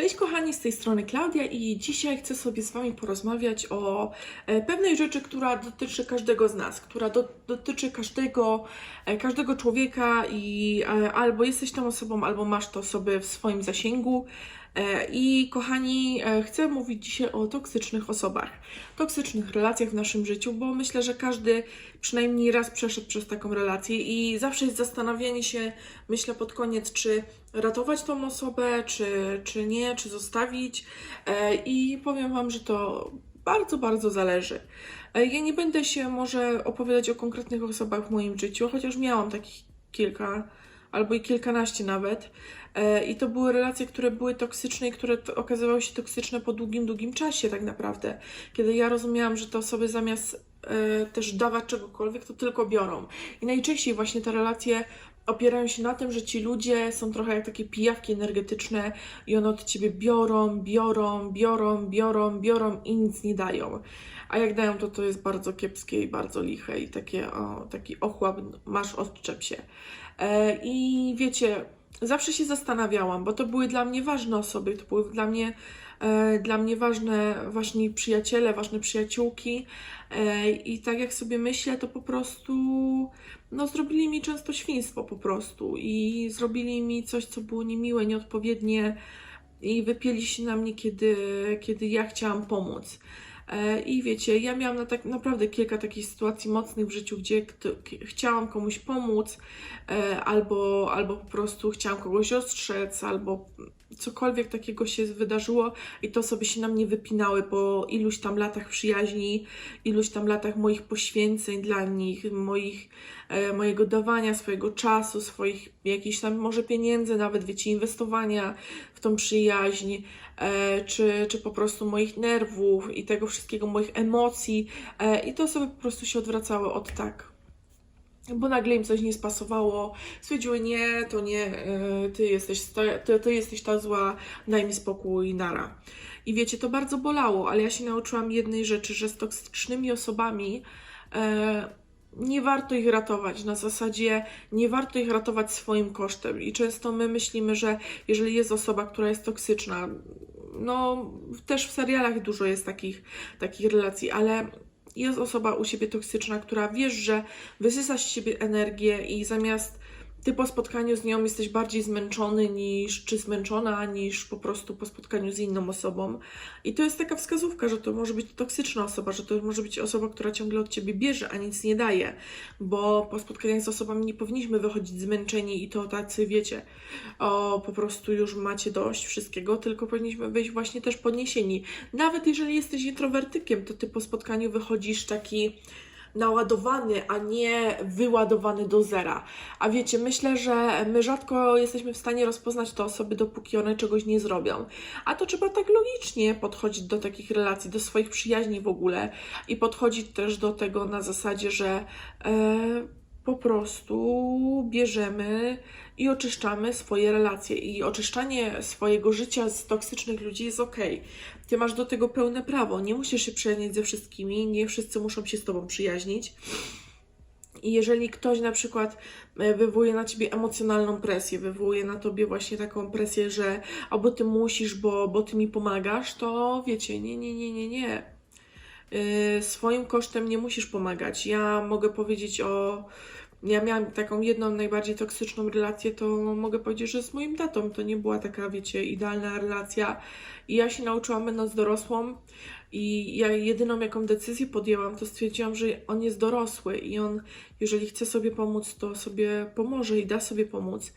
Cześć kochani, z tej strony Klaudia i dzisiaj chcę sobie z Wami porozmawiać o e, pewnej rzeczy, która dotyczy każdego z nas, która do, dotyczy każdego, e, każdego człowieka i e, albo jesteś tą osobą, albo masz te osoby w swoim zasięgu. E, I kochani, e, chcę mówić dzisiaj o toksycznych osobach, toksycznych relacjach w naszym życiu, bo myślę, że każdy przynajmniej raz przeszedł przez taką relację i zawsze jest zastanawianie się, myślę pod koniec, czy ratować tą osobę, czy, czy nie, czy zostawić. E, I powiem Wam, że to bardzo, bardzo zależy. Ja nie będę się może opowiadać o konkretnych osobach w moim życiu, chociaż miałam takich kilka, albo i kilkanaście nawet. E, I to były relacje, które były toksyczne i które okazywały się toksyczne po długim, długim czasie, tak naprawdę. Kiedy ja rozumiałam, że te osoby zamiast e, też dawać czegokolwiek, to tylko biorą. I najczęściej właśnie te relacje opierają się na tym, że ci ludzie są trochę jak takie pijawki energetyczne i one od ciebie biorą, biorą, biorą, biorą, biorą i nic nie dają. A jak dają, to to jest bardzo kiepskie i bardzo liche i takie, o, taki ochłap, masz, odczep się. E, I wiecie, zawsze się zastanawiałam, bo to były dla mnie ważne osoby, to były dla mnie, dla mnie ważne, ważni przyjaciele, ważne przyjaciółki. E, I tak jak sobie myślę, to po prostu no, zrobili mi często świństwo po prostu i zrobili mi coś, co było niemiłe, nieodpowiednie i wypieli się na mnie, kiedy, kiedy ja chciałam pomóc. E, I wiecie, ja miałam na tak naprawdę kilka takich sytuacji mocnych w życiu, gdzie chciałam komuś pomóc, e, albo, albo po prostu chciałam kogoś ostrzec, albo cokolwiek takiego się wydarzyło i to sobie się na mnie wypinały po iluś tam latach przyjaźni, iluś tam latach moich poświęceń dla nich, moich, mojego dawania swojego czasu, swoich jakichś tam może pieniędzy, nawet wiecie, inwestowania w tą przyjaźń, e, czy, czy po prostu moich nerwów i tego wszystkiego, moich emocji e, i to sobie po prostu się odwracały od tak. Bo nagle im coś nie spasowało, stwierdziły, nie, to nie, e, ty jesteś, ty, ty jesteś ta zła, daj mi spokój, nara. I wiecie, to bardzo bolało, ale ja się nauczyłam jednej rzeczy, że z toksycznymi osobami e, nie warto ich ratować. Na zasadzie nie warto ich ratować swoim kosztem. I często my myślimy, że jeżeli jest osoba, która jest toksyczna, no też w serialach dużo jest takich, takich relacji, ale jest osoba u siebie toksyczna, która wiesz, że wysysa z siebie energię i zamiast ty po spotkaniu z nią jesteś bardziej zmęczony niż, czy zmęczona, niż po prostu po spotkaniu z inną osobą. I to jest taka wskazówka, że to może być toksyczna osoba, że to może być osoba, która ciągle od ciebie bierze, a nic nie daje. Bo po spotkaniach z osobami nie powinniśmy wychodzić zmęczeni i to tacy, wiecie, o po prostu już macie dość wszystkiego, tylko powinniśmy wyjść właśnie też podniesieni. Nawet jeżeli jesteś introwertykiem, to ty po spotkaniu wychodzisz taki naładowany, a nie wyładowany do zera. A wiecie, myślę, że my rzadko jesteśmy w stanie rozpoznać te osoby, dopóki one czegoś nie zrobią. A to trzeba tak logicznie podchodzić do takich relacji, do swoich przyjaźni w ogóle i podchodzić też do tego na zasadzie, że e, po prostu bierzemy i oczyszczamy swoje relacje. I oczyszczanie swojego życia z toksycznych ludzi jest ok. Ty masz do tego pełne prawo. Nie musisz się przyjaźnić ze wszystkimi, nie wszyscy muszą się z tobą przyjaźnić. I jeżeli ktoś na przykład e, wywołuje na ciebie emocjonalną presję, wywołuje na tobie właśnie taką presję, że albo ty musisz, bo, bo ty mi pomagasz, to wiecie, nie, nie, nie, nie, nie. Yy, swoim kosztem nie musisz pomagać. Ja mogę powiedzieć o. Ja miałam taką jedną najbardziej toksyczną relację, to mogę powiedzieć, że z moim tatą to nie była taka, wiecie, idealna relacja. I ja się nauczyłam, będąc dorosłą, i ja jedyną jaką decyzję podjęłam, to stwierdziłam, że on jest dorosły i on, jeżeli chce sobie pomóc, to sobie pomoże i da sobie pomóc.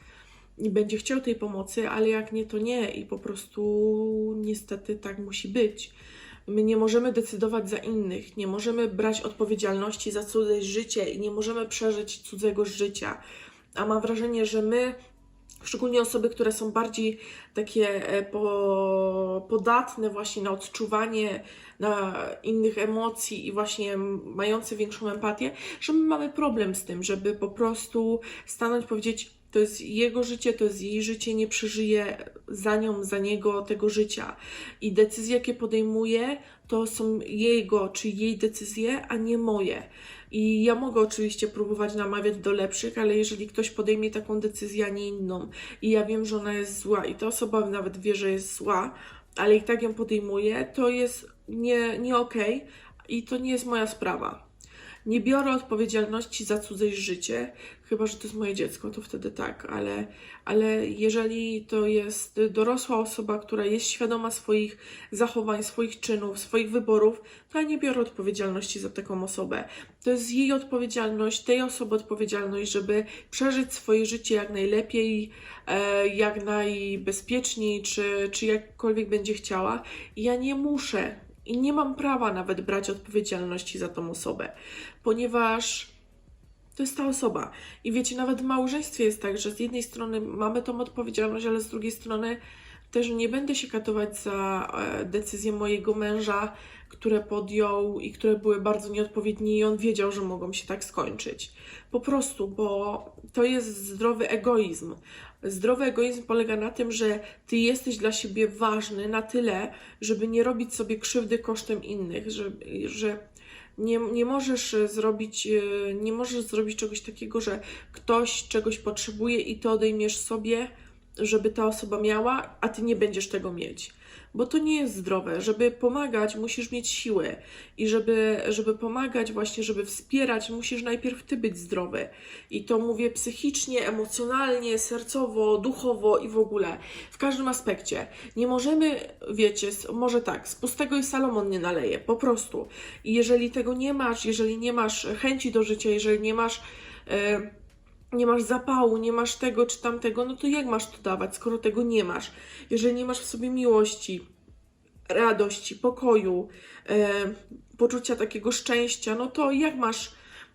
I będzie chciał tej pomocy, ale jak nie, to nie. I po prostu niestety tak musi być. My nie możemy decydować za innych, nie możemy brać odpowiedzialności za cudze życie i nie możemy przeżyć cudzego życia. A mam wrażenie, że my, szczególnie osoby, które są bardziej takie e, po, podatne właśnie na odczuwanie na innych emocji i właśnie mające większą empatię, że my mamy problem z tym, żeby po prostu stanąć, powiedzieć, to jest jego życie, to jest jej życie, nie przeżyje za nią, za niego tego życia. I decyzje, jakie podejmuje, to są jego czy jej decyzje, a nie moje. I ja mogę oczywiście próbować namawiać do lepszych, ale jeżeli ktoś podejmie taką decyzję, a nie inną, i ja wiem, że ona jest zła, i ta osoba nawet wie, że jest zła, ale i tak ją podejmuje, to jest nie, nie okej i to nie jest moja sprawa. Nie biorę odpowiedzialności za cudze życie, chyba że to jest moje dziecko, to wtedy tak, ale, ale jeżeli to jest dorosła osoba, która jest świadoma swoich zachowań, swoich czynów, swoich wyborów, to ja nie biorę odpowiedzialności za taką osobę. To jest jej odpowiedzialność, tej osoby odpowiedzialność, żeby przeżyć swoje życie jak najlepiej, e, jak najbezpieczniej, czy, czy jakkolwiek będzie chciała. Ja nie muszę i nie mam prawa nawet brać odpowiedzialności za tą osobę, ponieważ to jest ta osoba. I wiecie, nawet w małżeństwie jest tak, że z jednej strony mamy tą odpowiedzialność, ale z drugiej strony też nie będę się katować za e, decyzje mojego męża, które podjął i które były bardzo nieodpowiednie i on wiedział, że mogą się tak skończyć. Po prostu, bo to jest zdrowy egoizm. Zdrowy egoizm polega na tym, że ty jesteś dla siebie ważny na tyle, żeby nie robić sobie krzywdy kosztem innych, że, że nie, nie możesz zrobić, e, nie możesz zrobić czegoś takiego, że ktoś czegoś potrzebuje i ty odejmiesz sobie, żeby ta osoba miała, a ty nie będziesz tego mieć. Bo to nie jest zdrowe. Żeby pomagać, musisz mieć siłę. I żeby, żeby pomagać, właśnie, żeby wspierać, musisz najpierw ty być zdrowy. I to mówię psychicznie, emocjonalnie, sercowo, duchowo i w ogóle. W każdym aspekcie. Nie możemy, wiecie, może tak, z pustego i Salomon nie naleje. Po prostu. I jeżeli tego nie masz, jeżeli nie masz chęci do życia, jeżeli nie masz. E, nie masz zapału, nie masz tego czy tamtego, no to jak masz to dawać, skoro tego nie masz? Jeżeli nie masz w sobie miłości, radości, pokoju, e, poczucia takiego szczęścia, no to jak masz,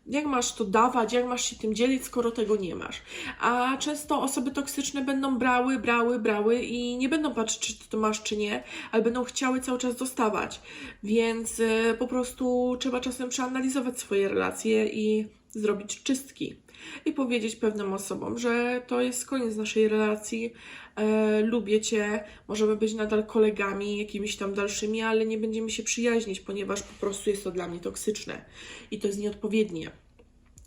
jak masz to dawać, jak masz się tym dzielić, skoro tego nie masz? A często osoby toksyczne będą brały, brały, brały i nie będą patrzeć, czy to masz, czy nie, ale będą chciały cały czas dostawać. Więc e, po prostu trzeba czasem przeanalizować swoje relacje i zrobić czystki i powiedzieć pewnym osobom, że to jest koniec naszej relacji, e, lubię Cię, możemy być nadal kolegami jakimiś tam dalszymi, ale nie będziemy się przyjaźnić, ponieważ po prostu jest to dla mnie toksyczne i to jest nieodpowiednie.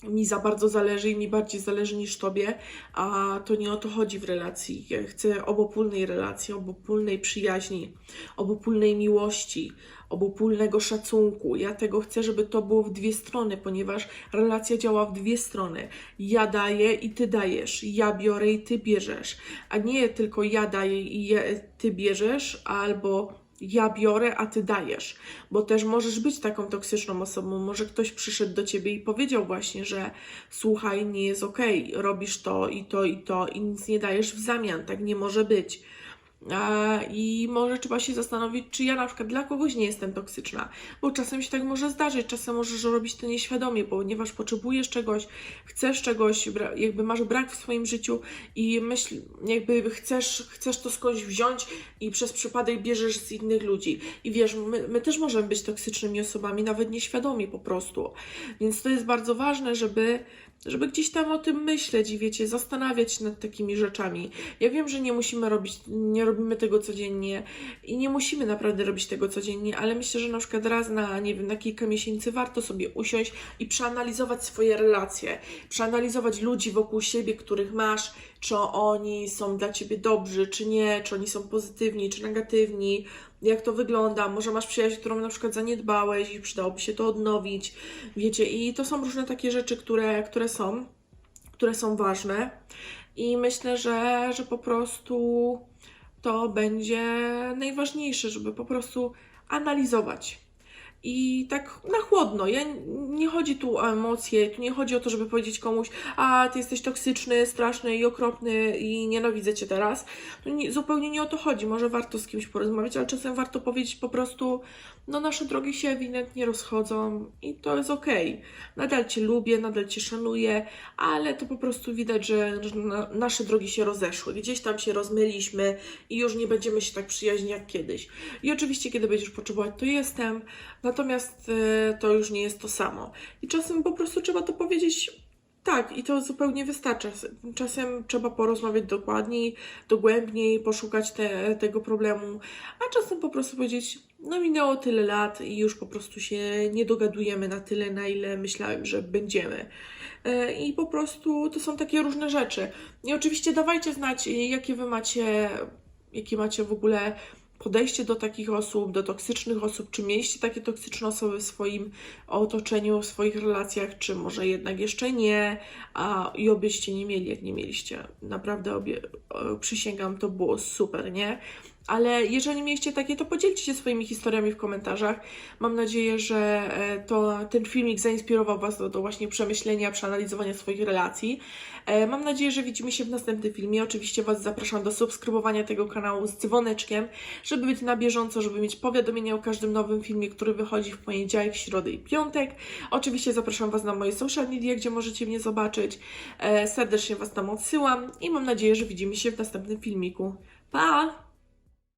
Mi za bardzo zależy i mi bardziej zależy niż Tobie, a to nie o to chodzi w relacji. Ja chcę obopólnej relacji, obopólnej przyjaźni, obopólnej miłości, obopólnego szacunku. Ja tego chcę, żeby to było w dwie strony, ponieważ relacja działa w dwie strony. Ja daję i ty dajesz, ja biorę i ty bierzesz, a nie tylko ja daję i ty bierzesz, albo ja biorę, a ty dajesz, bo też możesz być taką toksyczną osobą. Może ktoś przyszedł do ciebie i powiedział właśnie, że słuchaj, nie jest okej, robisz to i to i to i nic nie dajesz w zamian, tak nie może być. A, I może trzeba się zastanowić, czy ja na przykład dla kogoś nie jestem toksyczna, bo czasem się tak może zdarzyć, czasem możesz robić to nieświadomie, ponieważ potrzebujesz czegoś, chcesz czegoś, jakby masz brak w swoim życiu i myśl, jakby chcesz, chcesz to skądś wziąć i przez przypadek bierzesz z innych ludzi. I wiesz, my, my też możemy być toksycznymi osobami, nawet nieświadomie po prostu. Więc to jest bardzo ważne, żeby żeby gdzieś tam o tym myśleć i wiecie, zastanawiać się nad takimi rzeczami. Ja wiem, że nie musimy robić, nie robimy tego codziennie i nie musimy naprawdę robić tego codziennie, ale myślę, że na przykład raz na, nie wiem, na kilka miesięcy warto sobie usiąść i przeanalizować swoje relacje, przeanalizować ludzi wokół siebie, których masz, czy oni są dla ciebie dobrzy, czy nie, czy oni są pozytywni, czy negatywni, jak to wygląda, może masz przyjaźń, którą na przykład zaniedbałeś i przydałoby się to odnowić, wiecie, i to są różne takie rzeczy, które, które są, które są ważne. I myślę, że, że po prostu to będzie najważniejsze, żeby po prostu analizować. I tak na chłodno. Ja, nie chodzi tu o emocje, tu nie chodzi o to, żeby powiedzieć komuś, a ty jesteś toksyczny, straszny i okropny i nienawidzę cię teraz. Nie, zupełnie nie o to chodzi. Może warto z kimś porozmawiać, ale czasem warto powiedzieć po prostu, no nasze drogi się ewidentnie rozchodzą i to jest okej. Nadal cię lubię, nadal cię szanuję, ale to po prostu widać, że, że na, nasze drogi się rozeszły. Gdzieś tam się rozmyliśmy i już nie będziemy się tak przyjaźnić jak kiedyś. I oczywiście, kiedy będziesz potrzebować, to jestem, natomiast e, to już nie jest to samo. I czasem po prostu trzeba to powiedzieć Tak, i to zupełnie wystarcza. Czasem trzeba porozmawiać dokładniej, dogłębniej, poszukać te, tego problemu, a czasem po prostu powiedzieć, no minęło tyle lat i już po prostu się nie dogadujemy na tyle, na ile myślałem, że będziemy. E, I po prostu to są takie różne rzeczy. I oczywiście dawajcie znać, jakie wy macie, jakie macie w ogóle podejście do takich osób, do toksycznych osób, czy mieliście takie toksyczne osoby w swoim otoczeniu, w swoich relacjach, czy może jednak jeszcze nie, a i obyście nie mieli, jak nie mieliście. Naprawdę obie, przysięgam, to było super, nie? Ale jeżeli mieliście takie, to podzielcie się swoimi historiami w komentarzach. Mam nadzieję, że e, to, ten filmik zainspirował Was do, do właśnie przemyślenia, przeanalizowania swoich relacji. E, Mam nadzieję, że widzimy się w następnym filmie. Oczywiście Was zapraszam do subskrybowania tego kanału z dzwoneczkiem, żeby być na bieżąco, żeby mieć powiadomienia o każdym nowym filmie, który wychodzi w poniedziałek, środę i piątek. Oczywiście zapraszam Was na moje social media, gdzie możecie mnie zobaczyć. E, Serdecznie Was tam odsyłam i mam nadzieję, że widzimy się w następnym filmiku. Pa!